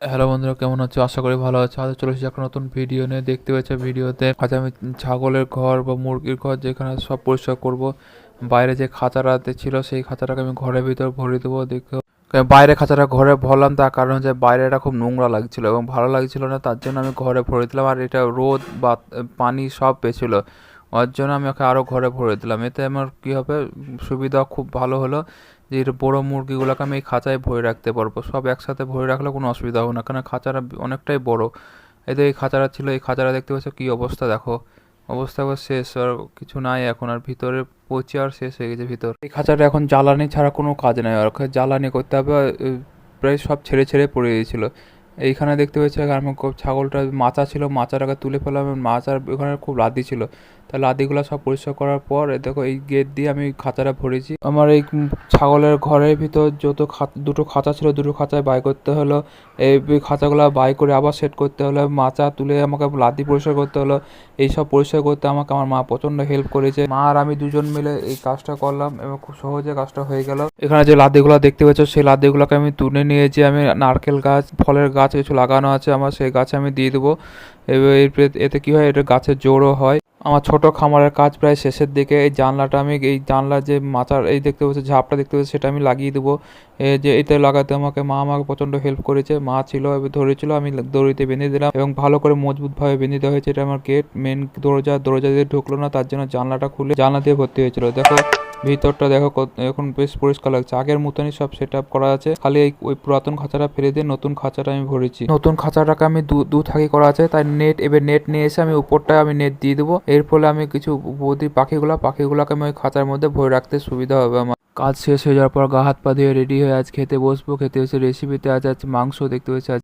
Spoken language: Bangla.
হ্যালো বন্ধুরা, কেমন আছো? আশা করি ভালো আছো। আজ চলে এসেছি একটা নতুন ভিডিও নিয়ে। দেখতে পাচ্ছ ভিডিওতে, আজ আমি ছাগলের ঘর বা মুরগির ঘর যেখানে সব পরিষ্কার করব। বাইরে যে খাঁচাটাতে ছিল, সেই খাঁচাটাকে আমি ঘরের ভিতর ভরে দেবো। দেখো বাইরে খাঁচাটা ঘরে ভরলাম, তার কারণ হচ্ছে বাইরেটা খুব নোংরা লাগছিল এবং ভালো লাগছিল না, তার জন্য আমি ঘরে ভরে দিলাম। আর এটা রোদ বা পানি সব পেয়েছিল। ওর জন্য আমি ওকে আরও ঘরে ভরে দিলাম। এতে আমার কী হবে? সুবিধা খুব ভালো হলো। যে বড়ো মুরগিগুলোকে আমি এই খাঁচায় ভরে রাখতে পারব। সব একসাথে ভরে রাখলে কোনো অসুবিধা হবে না কারণ খাঁচাটা অনেকটাই বড়। এতে এই খাঁচাটা ছিল, এই খাঁচাটা দেখতে পাচ্ছ কী অবস্থা দেখো। অবস্থা একবার শেষ, আর কিছু নাই এখন, আর ভিতরে পচে আর শেষ হয়ে গেছে ভিতর। এই খাঁচাটা এখন জ্বালানি ছাড়া কোনো কাজ নাই, আর জ্বালানি করতে হবে প্রায় সব ছেড়ে ছেড়ে পড়ে গিয়েছিল এইখানে দেখতে পেয়েছি আমার ছাগলটা মাচা ছিল মাচাটাকে তুলে ফেলাম মাচার ওখানে খুব লাদি ছিল। তা লাদিগুলো সব পরিষ্কার করার পর দেখো এই গেট দিয়ে আমি খাঁচাটা ভরেছি। আমার এই ছাগলের ঘরের ভিতর যত দুটো খাঁচা ছিল, দুটো খাঁচায় বাই করতে হলো। এই খাঁচাগুলো বাই করে আবার সেট করতে হলো। মাচা তুলে আমাকে লাদি পরিষ্কার করতে হলো। এইসব পরিষ্কার করতে আমাকে আমার মা প্রচণ্ড হেল্প করেছে। মা আর আমি দুজন মিলে এই কাজটা করলাম এবং খুব সহজে কাজটা হয়ে গেল। এখানে যে লাদিগুলো দেখতে পাচ্ছ, সেই লাদিগুলোকে আমি তুলে নিয়েছি। আমি নারকেল গাছ, ফলের গাছ কিছু লাগানো আছে। আমার সেই গাছে আমি দিয়ে দেবো। এতে কি হয়? এটা গাছের জোরও হয়। আমার ছোট খামারের কাজ প্রায় শেষের দিকে, এই জানলাটা আমি, এই জানলার যে মাথার, এই দেখতে পাচ্ছি, ঝাপটা দেখতে পাচ্ছি, সেটা আমি লাগিয়ে দেবো। যে এতে লাগাতে আমাকে মা আমাকে প্রচণ্ড হেল্প করেছে। মা ছিল ধরেছিল, আমি দড়িতে বেঁধে দিলাম এবং ভালো করে মজবুতভাবে বেঁধে দেওয়া হয়েছে। এটা আমার গেট মেন দরজা দরজা দিয়ে ঢুকলো না, তার জন্য জানলাটা খুলে জানলা দিয়ে ভর্তি হয়েছিল। দেখো ভিতরটা দেখো এখন বেশ পরিষ্কার লাগছে। আগের মতনই সব সেট করা আছে। খালি ওই পুরাতন খাঁচাটা ফেলে দিয়ে নতুন খাঁচাটা আমি ভরেছি। নতুন খাঁচাটাকে আমি দু থাকি করা আছে। তাই নেট এবার নেট নিয়ে এসে আমি উপরটায় আমি নেট দিয়ে দেবো। এর ফলে আমি কিছু বৌদি পাখিগুলো, পাখিগুলোকে আমি ওই খাঁচার মধ্যে ভরে রাখতে সুবিধা হবে আমার। কাজ শেষ হয়ে যাওয়ার পর গা হাত পা ধুয়ে রেডি হয়ে আজ খেতে বসবো। খেতে এসে রেসিপিতে আজ আজ মাংস দেখতে আজ